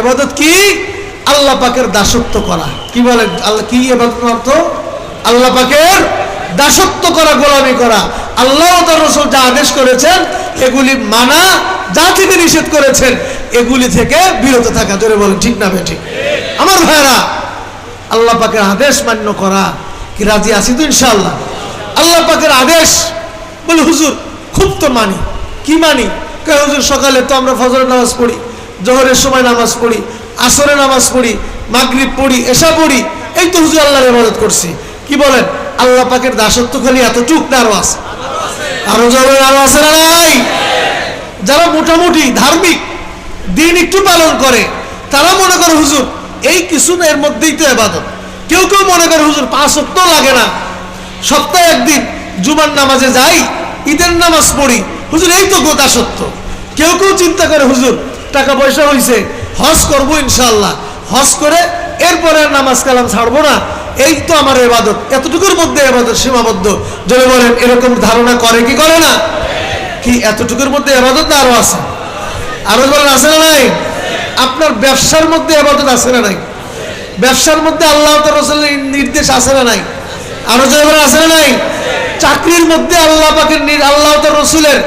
এবাদত কি? আল্লাহ পাকের দাসত্ব করা। কি বলে আল্লাহ কি এবাদত অর্থ? আল্লাহ পাকের দাসত্ব করা, গোলামি করা। আল্লাহ তার রসুল যা আদেশ করেছেন, এগুলি মানা, যা থেকে নিষেধ করেছেন, এগুলি থেকে বিরত থাকা। জোরে বলেন, ঠিক না ঠিক আমার ভাইরা, আল্লাহ পাকের আদেশ মান্য করা। কি রাজি আছি তো ইনশাল্লাহ আল্লাহ পাকের আদেশ বলে, হুজুর, খুব তো মানি। কি মানি? কে হুজুর, সকালে তো আমরা ফজরের নামাজ পড়ি। জোহরের সময় নামাজ পড়ি, আসরে নামাজ পড়ি, মাগরিব পড়ি এসা পড়ি, এই তো হুজুর আল্লাহর ইবাদত করছি। কি বলেন? আল্লাহ পাকের দাসত্ব খালি এতটুক না আরও আছে? আরও যাবেন আরও আছে না নাই? যারা মোটামুটি ধার্মিক, দিন একটু পালন করে, তারা মনে করে হুজুর, এই কিছু এর মধ্যেই তো এবাদত কেউ কেউ মনে করে হুজুর, পাঁচ সপ্তাহ লাগে না। সপ্তাহে একদিন জুমার নামাজে যাই, ঈদের নামাজ পড়ি। হুজুর, এই তো গোদা সত্য কেউ কেউ চিন্তা করে হুজুর টাকা পয়সা হয়েছে হজ করব ইনশাল্লাহ হজ করে এরপরে আর নামাজ কালাম ছাড়বো না। এই তো আমার এবাদত এতটুকুর মধ্যে এবাদত সীমাবদ্ধ। যদি বলেন, এরকম ধারণা করে কি করে না? কি এতটুকুর মধ্যে এবাদত না আরও আছে? আরও বলেন, আছে না নাই? আপনার ব্যবসার মধ্যে এবাদত আছে না নাই? ব্যবসার মধ্যে আল্লাহ নির্দেশ আছে না নাই? আরও যারা আছে না নাই? চাকরির মধ্যে আল্লাহ পাকের আল্লাহ রসুলের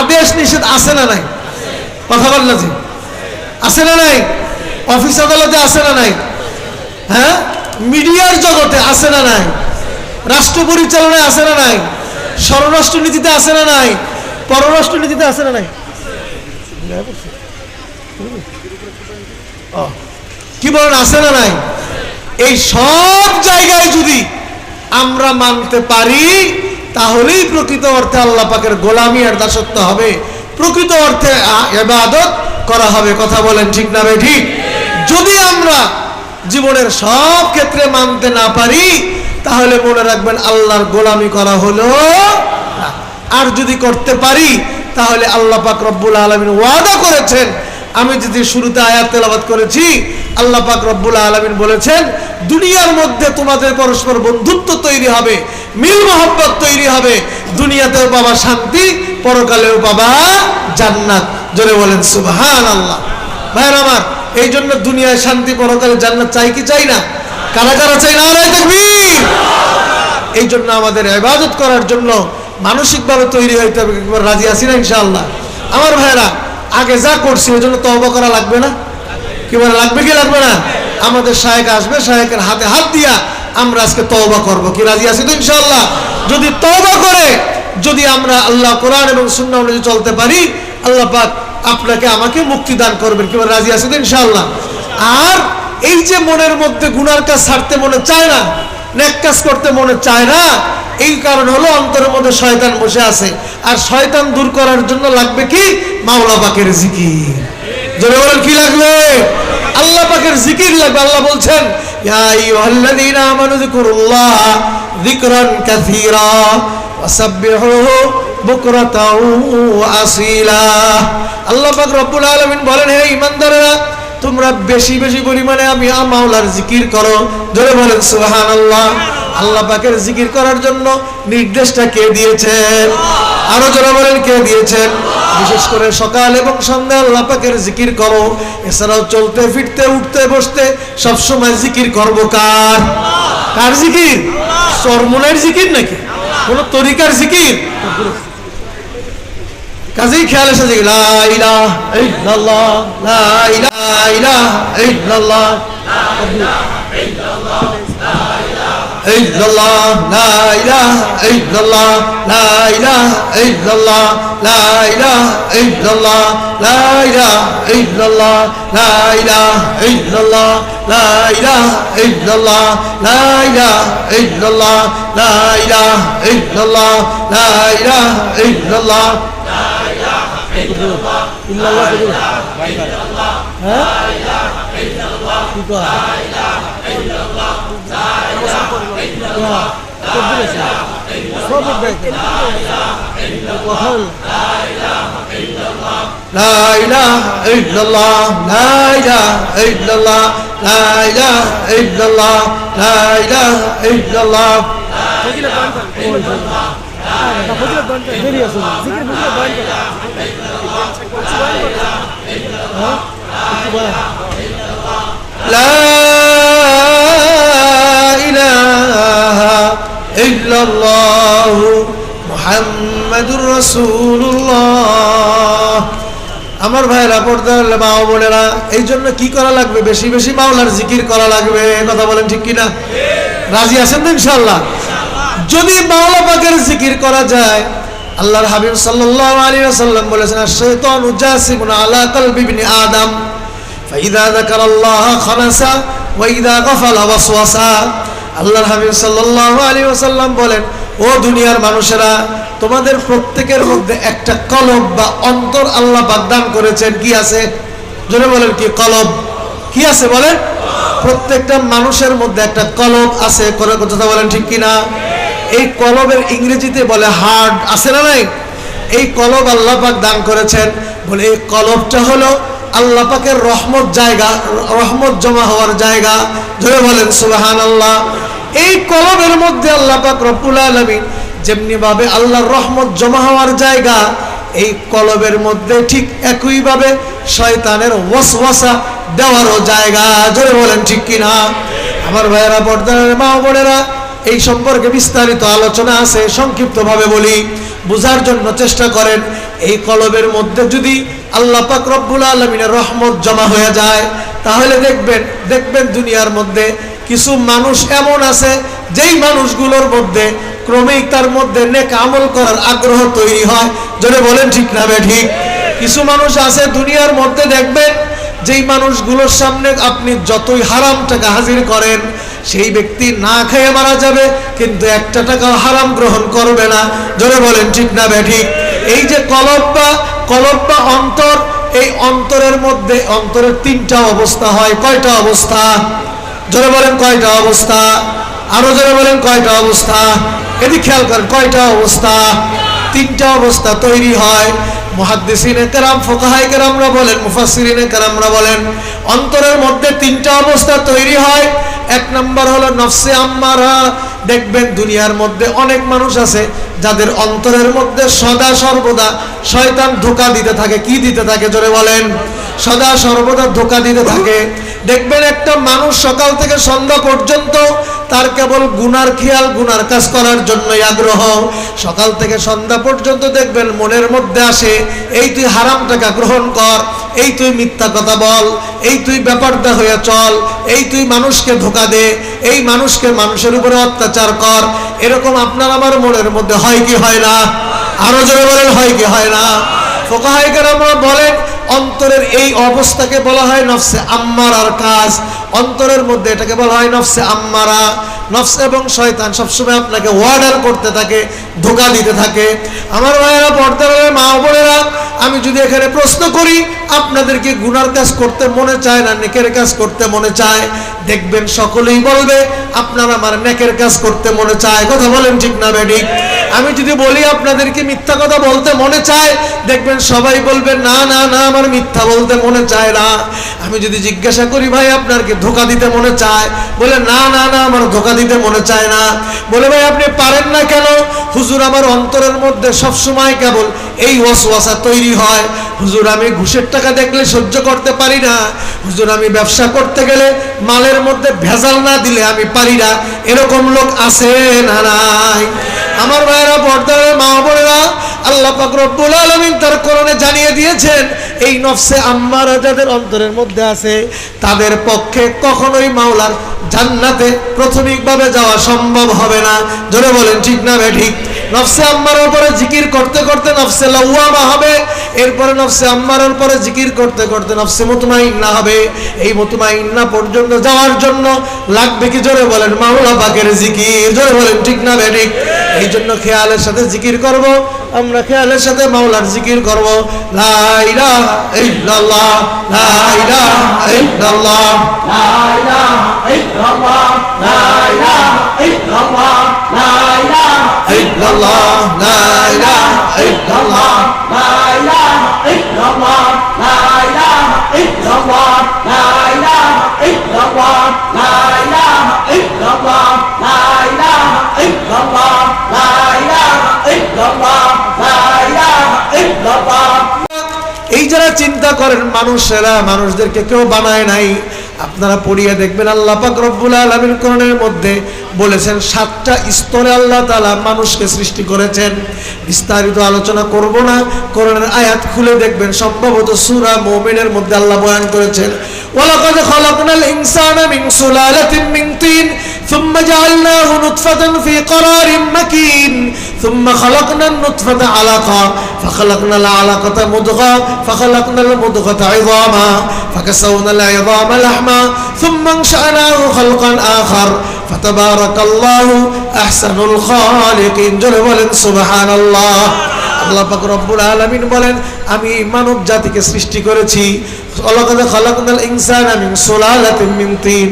আদেশ নিষেধ আছে না নাই? কথা বল না জি। আছে না নাই? অফিস আদালতে আছে না নাই? হ্যাঁ? মিডিয়ার জগতে আছে না নাই? রাষ্ট্র পরিচালনায় আছে না নাই? স্বরাষ্ট্র নীতিতে আছে না নাই? পররাষ্ট্র নীতিতে আছে না নাই? কি বলেন, আছে না নাই? এই সব জায়গায় যদি আমরা মানতে পারি, তাহলেই প্রকৃত অর্থে আল্লাহ পাকের গোলামি আর দাসত্ব হবে। প্রকৃত অর্থে এবাদত করা হবে, কথা বলেন ঠিক না ভাই? ঠিক? যদি আমরা জীবনের সব ক্ষেত্রে মানতে না পারি, তাহলে মনে রাখবেন আল্লাহর গোলামি করা হলো আর যদি করতে পারি, তাহলে আল্লাহ পাক রব্বুল আলমিন ওয়াদা করেছেন। আমি যদি শুরুতে আয়াত তেলাবাদ করেছি, আল্লাহ পাক রব্বুল আলমিন বলেছেন, দুনিয়ার মধ্যে তোমাদের পরস্পর বন্ধুত্ব তৈরি হবে, মিল মোহাম্মত তৈরি হবে। দুনিয়াতেও পাবা শান্তি, পরকালেও পাবা জান্নাত। জোরে বলেন সুবহান আল্লাহ ভাইয়ের আমার, এই জন্য দুনিয়ায় শান্তি পরকালে জান্নাত চাই কি চাই না? কারা কারা চাই না? দেখবি এই জন্য আমাদের ইবাদত করার জন্য মানসিকভাবে তৈরি হইতে হবে, একবার রাজি আছি না ইনশাআল্লাহ? আমার ভাইরা আগে যা করছি ওই জন্য তওবা করা লাগবে না? কি বলে, লাগবে কি লাগবে না? আমাদের শায়েক আসবে, শায়েকের হাতে হাত দিয়া আমরা আজকে তওবা করব। কি রাজি আছি তো ইনশাআল্লাহ? যদি তওবা করে, যদি আমরা আল্লাহ কোরআন এবং সুন্নাহ অনুযায়ী চলতে পারি আল্লাহ পাক আপনাকে আমাকে মুক্তি দান করবেন। কি রাজি আছি তো ইনশাআল্লাহ? আর এই যে মনের মধ্যে গুনার কাজ ছাড়তে মনে চায় না নেক কাজ করতে মনে চায় না, এই কারণ হলো অন্তরের মধ্যে শয়তান বসে আছে। আর শয়তান দূর করার জন্য লাগবে কি? মাওলা পাকের জিকির। জোরে বলেন, কি লাগবে? আল্লাহ পাকের জিকির লাগবে। আল্লাহ বলছেন, ইয়া আইয়ুহাল্লাযীনা আমানু যিকুরুল্লাহ যিকরান কাসীরা ওয়াসাব্বিহুহু তোমরা বেশি বেশি পরিমাণে আমি মাওলার জিকির করো। জোরে বলেন আল্লাহ জিকির করার জন্য নির্দেশটা কে দিয়েছেন? আরও জোরে বলেন, কে দিয়েছেন? বিশেষ করে সকাল এবং সন্ধ্যা আল্লাহ পাকের জিকির করো। এছাড়াও চলতে, ফিরতে, উঠতে, বসতে সব সময় জিকির করব কার? কার জিকির? চরমনের জিকির নাকি? কোন তরিকার জিকির? কাজেই খেয়াল এসে যে La ilaha illallah ইল্লাল্লাহ হ্যাঁ কি কথা লা আমার ভাইরা পর্দার মা বোনেরা, এই জন্য কি করা লাগবে? বেশি বেশি মাওলার জিকির করা লাগবে। কথা বলেন ঠিক কিনা? রাজি আছেন তো ইনশাল্লাহ যদি মাওলা পাকের জিকির করা যায়, আল্লাহর হাবিব সাল্লাল্লাহু আলাইহি ওয়াসাল্লাম বলেছেন শাইতানু জাসিমুন আলা কলবি ইবনি আদম, ফাইদা যাকারাল্লাহ খানাসা ওয়া ইদা গাফালা ওয়াসওয়াসা। আল্লাহর হাবিব সাল্লাল্লাহু আলাইহি ওয়াসাল্লাম বলেন, ও দুনিয়ার মানুষেরা, তোমাদের প্রত্যেকের মধ্যে একটা কলব বা অন্তর আল্লাহ বাগদান করেছেন। কি আছে? জোরে বলেন, কি কলব? কি আছে বলেন? প্রত্যেকটা মানুষের মধ্যে একটা কলব আছে। করে কথা বলেন ঠিক কিনা? এই কলবের ইংরেজিতে বলে হার্ট আছে না নাই? এই কলব আল্লাহ পাক দান করেছেন। বলে এই কলবটা হলো আল্লাহ পাকের রহমত জায়গা, রহমত জমা হওয়ার জায়গা। ধরে বলেন সুবাহান আল্লাহ এই কলবের মধ্যে আল্লাহ পাক রব্বুল আলমিন যেমনি ভাবে আল্লাহর রহমত জমা হওয়ার জায়গা, এই কলবের মধ্যে ঠিক একইভাবে শয়তানের ওয়াসওয়াসা দেওয়ারও জায়গা। জোরে বলেন, ঠিক কিনা? আমার ভাইয়েরা বর্ধনের মা বোনেরা এই সম্পর্কে বিস্তারিত আলোচনা আছে, সংক্ষিপ্তভাবে বলি। বোঝার জন্য চেষ্টা করেন, এই কলবের মধ্যে যদি আল্লাহ পাক রব্বুল আলমিনের রহমত জমা হয়ে যায়, তাহলে দেখবেন দেখবেন দুনিয়ার মধ্যে কিছু মানুষ এমন আছে, যেই মানুষগুলোর মধ্যে ক্রমেই তার মধ্যে নেক আমল করার আগ্রহ তৈরি হয়। যদি বলেন ঠিক না ঠিক? কিছু মানুষ আছে দুনিয়ার মধ্যে দেখবেন, যেই মানুষগুলোর সামনে আপনি যতই হারাম টাকা হাজির করেন সেই ব্যক্তি না খেয়ে মারা যাবে, কিন্তু একটা টাকা হারাম গ্রহণ করবে না। জোরে বলেন, ঠিক না বে, ঠিক? এই যে কলব বা কলব বা অন্তর, এই অন্তরের মধ্যে, অন্তরের তিনটা অবস্থা হয়। কয়টা অবস্থা? জোরে বলেন, কয়টা অবস্থা? আরও জোরে বলেন, কয়টা অবস্থা? এদিক খেয়াল করেন, কয়টা অবস্থা? তিনটা অবস্থা তৈরি হয়। মুহাদ্দিসিনে কেরাম, ফোকাহাই কেরামরা বলেন, মুফাসসিরিনে কেরামরা বলেন, অন্তরের মধ্যে তিনটা অবস্থা তৈরি হয়। এক নম্বর হলো নফসে আম্মারা। দেখবেন দুনিয়ার মধ্যে অনেক মানুষ আছে যাদের অন্তরের মধ্যে সদা সর্বদা শয়তান ধোকা দিতে থাকে। কি দিতে থাকে জোরে বলেন? সদা সর্বদা ধোকা দিতে থাকে। দেখবেন একটা মানুষ সকাল থেকে সন্ধ্যা পর্যন্ত তার কেবল গুনার খেয়াল, গুনার কাজ করার জন্যই আগ্রহ। সকাল থেকে সন্ধ্যা পর্যন্ত দেখবেন মনের মধ্যে আসে, এই তুই হারাম টাকা গ্রহণ কর, এই তুই মিথ্যা কথা বল, এই তুই ব্যাপারটা হয়ে চল, এই তুই মানুষকে ধোকা দে, এই মানুষকে মানুষের উপরে অত্যাচার কর। এরকম আপনার আমার মনের মধ্যে হয় কি হয় না? আরও জোরে বলেন, হয় কি হয় না? ফোকাহাইকার আমরা বলেন অন্তরের এই অবস্থাকে বলা হয় নফসে আম্মারার কাজ। অন্তরের মধ্যে এটাকে বলা হয় নফসে আম্মারা। নফস এবং শয়তান সবসময় আপনাকে ওয়ার্ডার করতে থাকে, ধোকা দিতে থাকে। আমার ভাইয়েরা, পর্দার মা বোনেরা, আমি যদি এখানে প্রশ্ন করি, আপনাদেরকে গুনার কাজ করতে মনে চায় না, নেকের কাজ করতে মনে চায়? দেখবেন সকলেই বলবে, আপনার আমার নেকের কাজ করতে মনে চায়। কথা বলেন ঠিক না বেডিক আমি যদি বলি আপনাদেরকে মিথ্যা কথা বলতে মনে চায়, দেখবেন সবাই বলবে, না না না, আমার মিথ্যা বলতে মনে চায় না। আমি যদি জিজ্ঞাসা করি, ভাই আপনার কি ধোকা দিতে মনে চায়? বলে, না না না, আমার ধোকা দিতে মনে চায় না। বলে, ভাই, আপনি পারেন না কেন? হুজুর আমার অন্তরের মধ্যে সব সময় কেবল এই ওয়াসওয়াসা তৈরি হয়। হুজুর, আমি ঘুষের টাকা দেখলে সহ্য করতে পারি না। হুজুর, আমি ব্যবসা করতে গেলে মালের মধ্যে ভেজাল না দিলে আমি পারি না। এরকম লোক আছে না নাই? আমার ভাইয়েরা পর্দার মা বোনেরা, আল্লাহ পাক রব্বুল আলামিন তার করণে জানিয়ে দিয়েছেন, এই নফসে আম্মারা যাদের অন্তরের মধ্যে আছে, তাদের পক্ষে কখনোই মাওলার জান্নাতে প্রাথমিকভাবে যাওয়া সম্ভব হবে না। ধরে বলেন, ঠিক না ঠিক? নফসে আম্মার উপরে জিকির করতে করতে নফসে লাউয়ামা হবে এরপরে নফসে আম্মারের পরে জিকির করতে করতে নফসে মুতমাইন্না হবে। এই মুতমাইন্না পর্যন্ত যাওয়ার জন্য লাগবে কি? জোরে বলেন, মাওলা পাকের জিকির। জোরে বলেন, ঠিক না বে ঠিক? এই জন্য খেয়ালের সাথে জিকির করব। আমরা খেয়ালের সাথে মাওলার জিকির করব। লা ইলাহা ইল্লাল্লাহ, লা ইলাহা ইল্লাল্লাহ, লা ইলাহা ইল্লাল্লাহ, লা ইলাহা ইল্লাল্লাহ, লা ইলাহা ইল্লাল্লাহ, লা ইলাহা ইল্লাল্লাহ, লা ইলাহা ইল্লাল্লাহ, লা ইলাহা ইল্লাল্লাহ, লা ইলাহা এই যারা চিন্তা করেন, মানুষেরা, মানুষদেরকে কেউ বানায় নাই। আপনারা পড়িয়ে দেখবেন আল্লাহ পাক রব্বুল আলমীর করণের মধ্যে বলেছেন, সাতটা স্তরে আল্লাহ তালা মানুষকে সৃষ্টি করেছেন। বিস্তারিত আলোচনা করব না করণের আয়াত খুলে দেখবেন। সম্ভবত সুরা মোমিনের মধ্যে আল্লাহ বয়ান করেছেন ولقد خلقنا الإنسان من سلالة من طين ثم جعلناه نطفة في قرار مكين ثم خلقنا النطفة علقة فخلقنا العلقة مضغة فخلقنا المضغة عظاما فكسونا العظام لحما ثم انشأناه خلقا آخر فتبارك الله أحسن الخالقين جل سبحان الله. আল্লাহ পাক রব্বুল আলমিন বলেন, আমি মানব জাতিকে সৃষ্টি করেছি। ওয়ালাকাদ খালাকনাল ইনসানা মিন সুলালাতিন মিন তিন।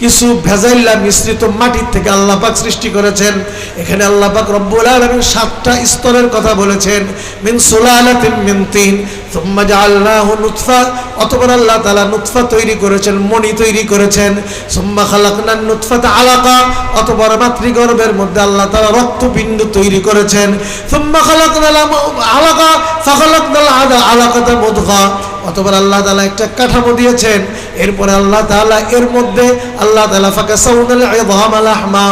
কিছু ভেজাইল্লা মিশ্রিত মাটির থেকে আল্লাহ পাক সৃষ্টি করেছেন। এখানে আল্লাহ পাক রব্বুল আলামিন সাতটা স্তরের কথা বলেছেন। মিন সুলালাতিন মিন তিন থুম্মা জাআলনাহু নুতফা, অতঃপর আল্লাহ তাআলা নুতফা তৈরি করেছেন, মণি তৈরি করেছেন। সুম্মা খালাকনান নুতফাতা আলাকা, অতঃপর মাতৃগর্ভের মধ্যে আল্লাহ তাআলা রক্তপিণ্ড তৈরি করেছেন। সুম্মা খালাকনাল আলাকা ফাখালাকনাল আদা আলাকাতা মুদগা অতবার আল্লাহ তালা একটা কাঠামো দিয়েছেন। এরপরে আল্লাহ তাআলা এর মধ্যে আল্লাহ তালা ফাঁকা সাউনাল আহমা,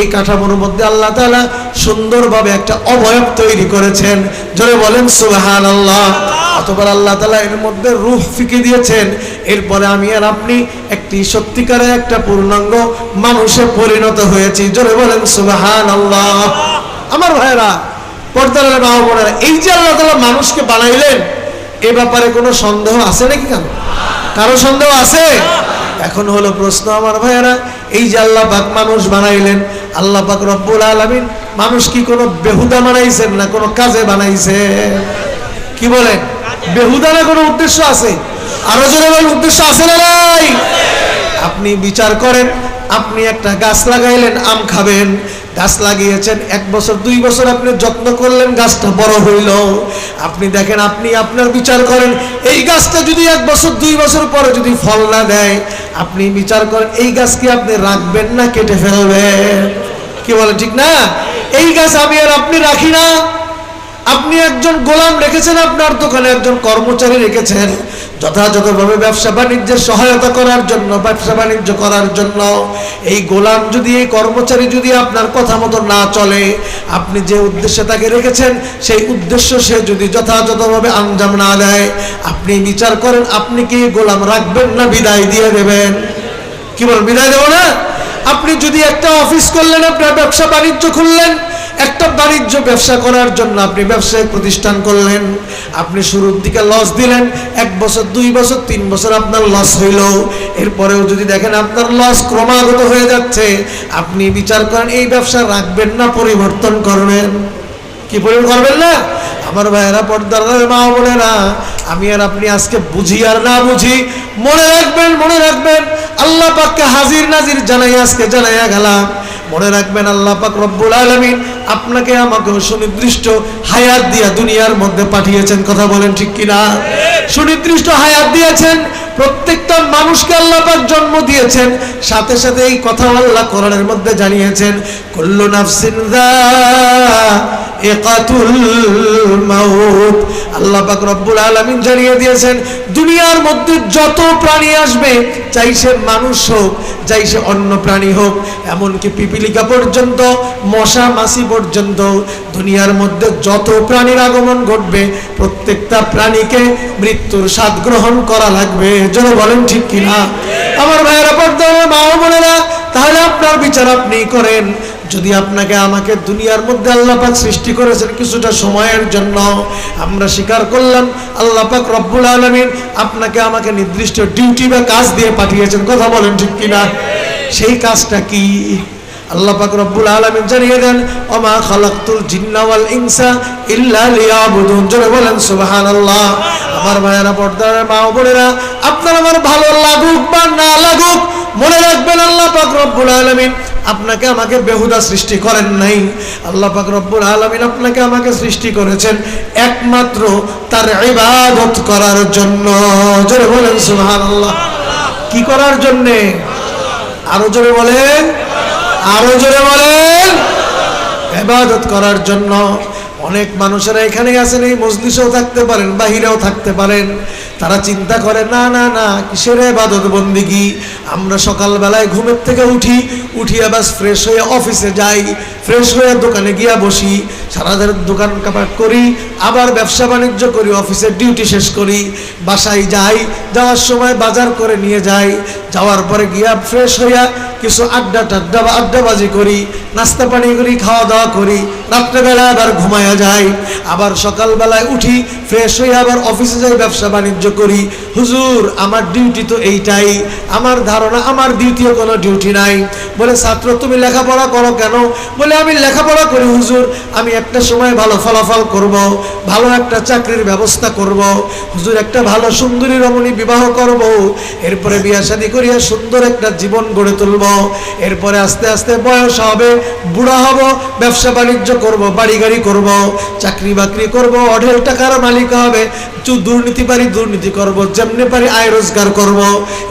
এই কাঠামোর মধ্যে আল্লাহ তাআলা সুন্দরভাবে একটা অবয়ব তৈরি করেছেন। জোরে বলেন সুবাহান আল্লাহ অতবার আল্লাহ তালা এর মধ্যে রুহ ফিকে দিয়েছেন। এরপরে আমি আর আপনি একটি সত্যিকারের একটা পূর্ণাঙ্গ মানুষে পরিণত হয়েছি। জোরে বলেন সুবাহান আল্লাহ আমার ভাইরা পর্দার বোনেরা, এই যে আল্লাহ তালা মানুষকে বানাইলেন, এ ব্যাপারে কোনো সন্দেহ আছে নাকি কেন কারও সন্দেহ আছে? এখন হলো প্রশ্ন আমার ভাইয়েরা, এই যে আল্লাহ পাক মানুষ বানাইলেন, আল্লাহ পাক রব্বুল আলামিন মানুষ কি কোনো বেহুদা বানাইছেন না কোনো কাজে বানাইছে কি বলেন? বেহুদা না কোনো উদ্দেশ্য আছে? আরও জোরে বলেন, উদ্দেশ্য আছে না নাই? আপনি বিচার করেন, আপনি একটা গাছ লাগাইলেন, আম খাবেন গাছ লাগিয়েছেন, এক বছর, দুই বছর আপনি যত্ন করলেন, গাছটা বড় হইল। আপনি দেখেন, আপনি আপনার বিচার করেন, এই গাছটা যদি এক বছর, দুই বছর পরে যদি ফল না দেয়, আপনি বিচার করেন, এই গাছ কি আপনি রাখবেন না কেটে ফেলবেন? কি বলে ঠিক না? এই গাছ আমি আর আপনি রাখি না। আপনি একজন গোলাম রেখেছেন, আপনার দোকানে একজন কর্মচারী রেখেছেন। যথাযথভাবে ব্যবসা বাণিজ্যের সহায়তা করার জন্য, ব্যবসা বাণিজ্য করার জন্য, এই গোলাম যদি, এই কর্মচারী যদি আপনার কথা মতো না চলে, আপনি যে উদ্দেশ্যে তাকে রেখেছেন, সেই উদ্দেশ্য সে যদি যথাযথভাবে আঞ্জাম না দেয়, আপনি বিচার করেন, আপনি কি গোলাম রাখবেন না বিদায় দিয়ে দেবেন? কি বল, বিদায় দেবো না? আপনি যদি একটা অফিস করলেন, আপনার ব্যবসা বাণিজ্য খুললেন, একটা বাণিজ্য ব্যবসা করার জন্য আপনি ব্যবসায়িক প্রতিষ্ঠান করলেন আপনি শুরুর দিকে লস দিলেন, এক বছর, দুই বছর, তিন বছর আপনার লস হইল। এরপরেও যদি দেখেন আপনার লস ক্রমাগত হয়ে যাচ্ছে, আপনি বিচার করেন, এই ব্যবসা রাখবেন না, পরিবর্তন করবেন। কি পরিবর্তন করবেন না? আমার ভাইয়েরা পর্দার মা না আমি আর আপনি আজকে বুঝি আর না বুঝি, মনে রাখবেন মনে রাখবেন, আল্লাহ পাককে হাজির নাজির জানাই, আজকে জানাইয়া গেলাম। মনে রাখবেন আল্লাহ পাক রব্বুল আলামিন আপনাকে আমাকে সুনির্দিষ্ট হায়াত দিয়া দুনিয়ার মধ্যে পাঠিয়েছেন, কথা বলেন ঠিক কিনা? সুনির্দিষ্ট হায়াত দিয়েছেন, প্রত্যেকটা মানুষকে আল্লাহ পাক জন্ম দিয়েছেন, সাথে সাথে এই কথা আল্লাহ কোরআনের মধ্যে জানিয়েছেন, কল্লু নাফসিন একাতুল আল্লাহ পাক রব্বুল আলামিন জানিয়ে দিয়েছেন, দুনিয়ার মধ্যে যত প্রাণী আসবে চাই সে মানুষ হোক চাই সে অন্য প্রাণী হোক, এমনকি পিপিলিকা পর্যন্ত, মশা, মাছি পর্যন্ত, দুনিয়ার মধ্যে যত প্রাণীর আগমন ঘটবে, প্রত্যেকটা প্রাণীকে মৃত্যুর স্বাদ গ্রহণ করা লাগবে। যেন বলেন ঠিক কিনা? আমার ভাইয়েরা পর্দা মা বোনেরা, তাহলে আপনার বিচার আপনি করেন। যদি আপনাকে আমাকে দুনিয়ার মধ্যে আল্লাহ পাক সৃষ্টি করেছেন কিছুটা সময়ের জন্য, আমরা স্বীকার করলাম, আল্লাহ পাক রব্বুল আলমিন আপনাকে আমাকে নির্দিষ্ট ডিউটি বা কাজ দিয়ে পাঠিয়েছেন। কথা বলেন ঠিক কিনা? সেই কাজটা কি? আল্লাহ পাক রব্বুল আলামিন জানিয়ে দেন, ওমা খালাকতুল জিন্না ওয়াল ইনসা ইল্লা লিয়াবুদুন। জোরে বলেন, সুবহানাল্লাহ। আমার ভাইয়েরা পর্দার মা বোনেরা, আপনার আমার ভালো লাগুক বা না লাগুক, মনে রাখবেন আল্লাহ পাক রব্বুল আলামিন আপনাকে আমাকে বেহুদা সৃষ্টি করেন নাই। আল্লাহ পাক রব্বুল আলামিন আপনাকে আমাকে সৃষ্টি করেছেন একমাত্র তার ইবাদত করার জন্য। জোরে বলেন, সুবহানাল্লাহ। কি করার জন্যে? আরও জোরে বলেন। আরও জোরে বলেন। ইবাদত করার জন্য। অনেক মানুষেরা এখানে আছেন এই মজলিসেও থাকতে পারেন, বাহিরেও থাকতে পারেন। তারা চিন্তা করে, না না না, কিসের এবাদত বন্দিগি? আমরা সকালবেলায় ঘুমের থেকে উঠি উঠি বাস ফ্রেশ হয়ে অফিসে যাই ফ্রেশ হয়ে দোকানে গিয়া বসি, সারাদের দোকান কাপাট করি, আবার ব্যবসা বাণিজ্য করি অফিসের ডিউটি শেষ করি, বাসায় যাই, যাওয়ার সময় বাজার করে নিয়ে যাই, যাওয়ার পরে গিয়া ফ্রেশ হইয়া কিছু আড্ডা টাড্ডা বা আড্ডাবাজি করি, নাস্তা পানি করি, খাওয়া দাওয়া করি রাত্রেবেলা আবার ঘুমায়া যাই। আবার সকালবেলায় উঠি ফ্রেশ হয়ে আবার অফিসে যাই, ব্যবসা বাণিজ্য করি। হুজুর, আমার ডিউটি তো এইটাই। আমার ধারণা, আমার দ্বিতীয় কোনো ডিউটি নাই। বলে, ছাত্র, তুমি লেখাপড়া করো কেন? বলে, আমি লেখাপড়া করি হুজুর। আমি একটা সময় ভালো ফলাফল করব, ভালো একটা চাকরির ব্যবস্থা করব। হুজুর, একটা ভালো সুন্দরী রমণী বিবাহ করব। এরপরে বিয়া শাদী করিয়া সুন্দর একটা জীবন গড়ে তুলব। এরপরে আস্তে আস্তে বয়স হবে, বুড়া হব, ব্যবসা বাণিজ্য করব বাড়ি গাড়ি করব, চাকরি বাকরি করব, অঢেল টাকার মালিক হবে চু দুর্নীতি পারি দুর্নীতি করব, যেমনি পারি আয় রোজগার করব।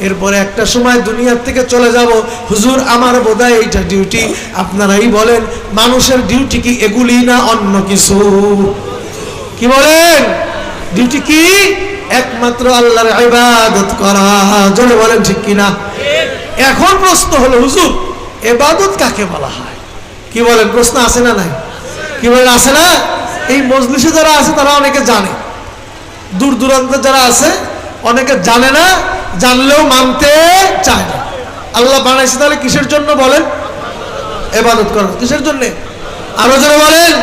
এরপরে একটা সময় দুনিয়ার থেকে চলে যাব, হুজুর, আমার বোধহয় এইটা ডিউটি আপনারাই বলেন, মানুষের ডিউটি কি এগুলি না অন্য কিছু? কি বলেন? ডিউটি কি? একমাত্র আল্লাহর ইবাদত করা। জোরে বলেন ঠিক কিনা? এখন প্রশ্ন হলো, হুজুর, এবাদত কাকে বলা হয়? কি বলেন, প্রশ্ন আছে না নাই? কি বলেন, আছে না? এই মজলিসে যারা আছে, তারা অনেকে জানে। দূর দূরান্তে যারা আছে, অনেকে জানে না, জানলেও মানতে চায় না। আল্লাহ বানাইছে তাহলে কিসের জন্য বলেন? এবাদত করার। কিসের জন্য? আরও যারা বলেন।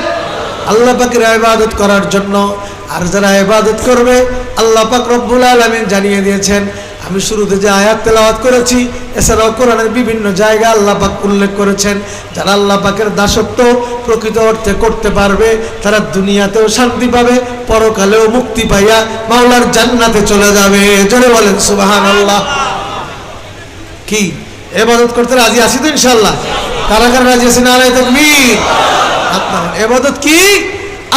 আল্লাহ পাকের ইবাদত করার জন্য। আর যারা এবাদত করবে, আল্লাহ পাক রব্বুল আলামিন জানিয়ে দিয়েছেন আমি শুরুতে যে আয়াত তেলাওয়াত করেছি, এছাড়াও কোরআনের বিভিন্ন জায়গায় আল্লাহ পাক উল্লেখ করেছেন, যারা আল্লাহ পাকের দাসত্ব প্রকৃত অর্থে করতে পারবে, তারা দুনিয়াতেও শান্তি পাবে, পরকালেও মুক্তি পাইয়া মাওলার জান্নাতে চলে যাবে। জোরে বলেন, সুবহানাল্লাহ। কি? এবাদত করতে রাজি আছি তো ইনশাল্লাহ কারা কারা রাজি আছি না তাকবীর। আপনার, এবাদত কি?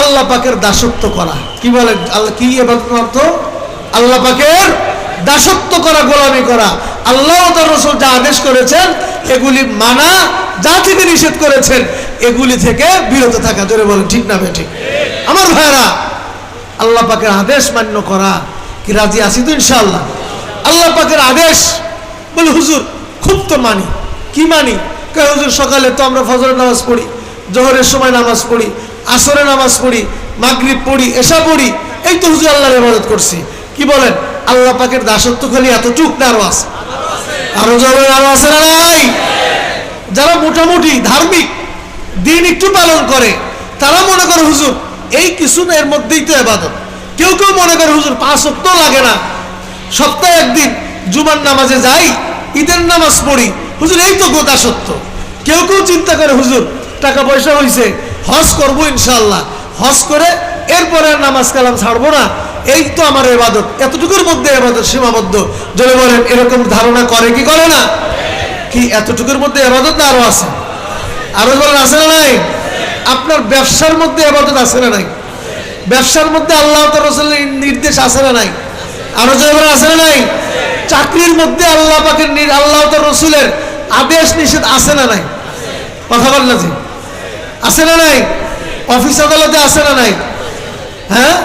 আল্লাহ পাকের দাসত্ব করা। কি বলেন? আল্লাহ, কি এবাদত অর্থ আল্লাহ পাকের দাসত্ব করা, গোলামি করা। আল্লাহ রসুল যা আদেশ করেছেন, এগুলি মানা, যা থেকে নিষেধ করেছেন, এগুলি থেকে বিরত থাকা। জোরে বলেন, ঠিক না ঠিক আমার ভাইরা আল্লাহ পাকের আদেশ মান্য করা। কি রাজি আছি তো ইনশাল্লাহ আল্লাহ পাকের আদেশ, বলে হুজুর, খুব তো মানি। কি মানি? কে হুজুর, সকালে তো আমরা ফজরের নামাজ পড়ি, জোহরের সময় নামাজ পড়ি, আসরের নামাজ পড়ি, মাগরিব পড়ি এসা পড়ি, এই তো হুজুর আল্লাহর ইবাদত করছি। কি বলেন? আল্লাহ পাকের দাসত্ব খালি এতটুক না আরও আছে। আরও যাবে আরও আছে না নাই যারা মোটামুটি ধার্মিক, দিন একটু পালন করে, তারা মনে করে হুজুর, এই কিছু না, এর মধ্যেই তো এবাদত। কেউ কেউ মনে করে হুজুর, পাঁচ সপ্তাহ লাগে না। সপ্তাহে একদিন জুমার নামাজে যাই, ঈদের নামাজ পড়ি। হুজুর, এই তো গোটা সত্য কেউ কেউ চিন্তা করে, হুজুর, টাকা পয়সা হয়েছে হজ করব ইনশাল্লাহ হজ করে এরপরে নামাজ কালাম ছাড়বো না। এই তো আমার এবাদত এতটুকুর মধ্যে এবাদত সীমাবদ্ধ। যদি বলেন, এরকম ধারণা করে কি করে না? কি, এতটুকুর মধ্যে এবাদত না আরও আছে? আরও বলেন, আছে না নাই? আপনার ব্যবসার মধ্যে এবাদত আছে না নাই? ব্যবসার মধ্যে আল্লাহ রসুলের নির্দেশ আছে না নাই? আরও যদি বলেন, আছে না নাই? চাকরির মধ্যে আল্লাহ পাকের আল্লাহ রসুলের আদেশ নিষেধ আছে না নাই? কথা বল না যে আছে না নাই? অফিস আদালতে আছে না নাই? হ্যাঁ?